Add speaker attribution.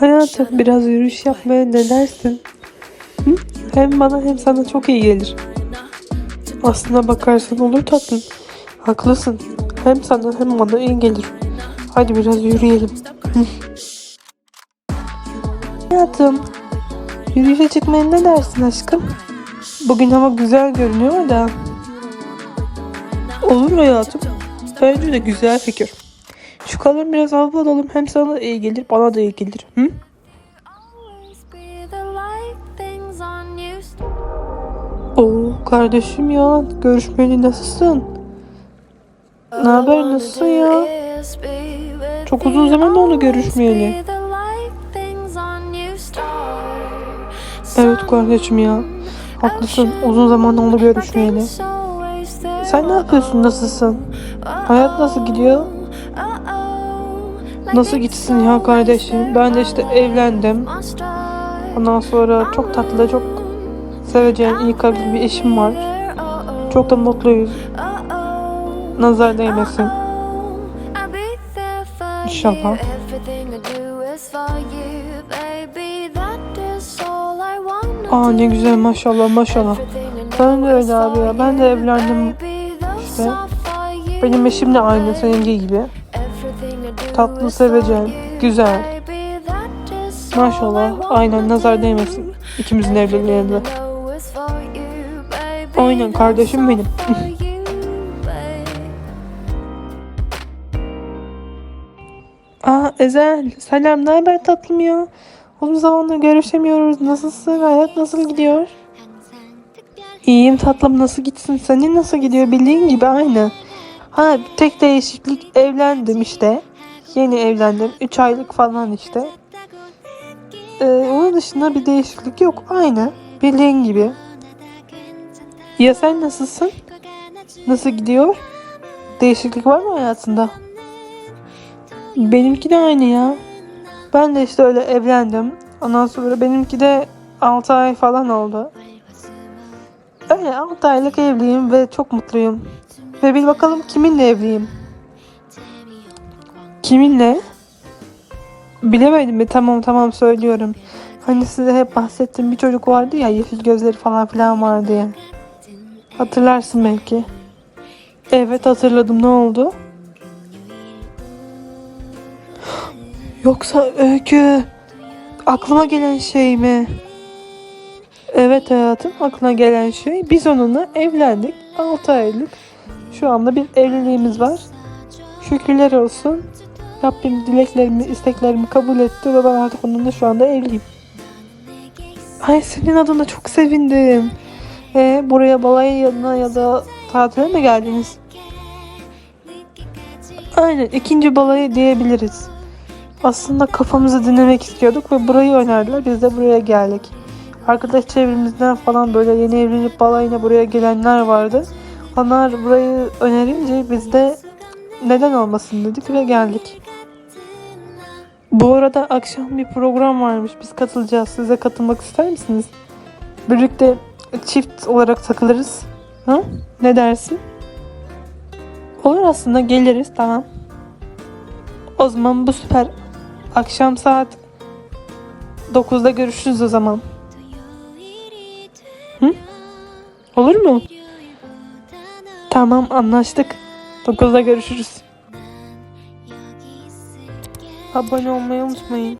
Speaker 1: Hayatım biraz yürüyüş yapmaya ne dersin? Hı? Hem bana hem sana çok iyi gelir. Aslına bakarsan olur tatlım. Haklısın. Hem sana hem bana iyi gelir. Hadi biraz yürüyelim. Hayatım. Yürüyüşe çıkmaya ne dersin aşkım? Bugün hava güzel görünüyor da. Olur hayatım. Bence de güzel fikir. Çıkalım biraz hava alalım. Hem sana iyi gelir bana da iyi gelir. Hı? Oo kardeşim ya görüşmeli nasılsın? Ne haber nasılsın ya? Çok uzun zaman oldu görüşmeyeli. Evet kardeşim ya. Haklısın uzun zaman oldu görüşmeyeli. Sen ne yapıyorsun nasılsın? Hayat nasıl gidiyor? Nasıl gitsin ya kardeşim? Ben de işte evlendim. Ondan sonra çok tatlı, çok seveceğin, iyi kalpli bir eşim var. Çok da mutluyuz. Nazar değmesin. İnşallah. Aa ne güzel maşallah maşallah. Ben de öyle abi ya. Ben de evlendim işte. Benim eşim de aynı seninki gibi. Tatlı, sevecen, güzel. Maşallah. Aynen nazar değmesin. İkimizin evliliğinde. Aynen kardeşim benim. Aa Ezel. Selam. Ne haber tatlım ya? Uzun zamandır görüşemiyoruz. Nasılsın? Hayat nasıl gidiyor? İyiyim tatlım. Nasıl gitsin? Senin nasıl gidiyor? Bildiğin gibi aynı. Ha tek değişiklik evlendim işte. Yeni evlendim. 3 aylık falan işte. Ee, onun dışında bir değişiklik yok. Aynı. Bildiğin gibi. Ya sen nasılsın? Nasıl gidiyor? Değişiklik var mı hayatında? Benimki de aynı ya. Ben de işte öyle evlendim. Ondan sonra benimki de 6 ay falan oldu. Öyle 6 aylık evliyim ve çok mutluyum. Ve bil bakalım kiminle evliyim? Kiminle? Bilemedim mi? Tamam tamam söylüyorum. Hani size hep bahsettiğim bir çocuk vardı ya yeşil gözleri falan filan vardı ya. Hatırlarsın belki. Evet hatırladım ne oldu? Yoksa öykü aklıma gelen şey mi? Evet hayatım aklına gelen şey biz onunla evlendik 6 aylık. Şu anda bir evliliğimiz var. Şükürler olsun. Rabbim dileklerimi, isteklerimi kabul etti ve ben artık onunla şu anda evliyim. Ay senin adına çok sevindim. Ee, buraya balayı yanına ya da tatile mi geldiniz? Aynen ikinci balayı diyebiliriz. Aslında kafamızı dinlemek istiyorduk ve burayı önerdiler. Biz de buraya geldik. Arkadaş çevremizden falan böyle yeni evlenip balayına buraya gelenler vardı. Onlar burayı önerince biz de neden olmasın dedik ve geldik. Bu arada akşam bir program varmış. Biz katılacağız. Size katılmak ister misiniz? Birlikte çift olarak takılırız. Ha? Ne dersin? Olur aslında geliriz tamam. O zaman bu süper. Akşam saat 9'da görüşürüz o zaman. Hı? Olur mu? Tamam anlaştık. 9'da görüşürüz. Papa não menos.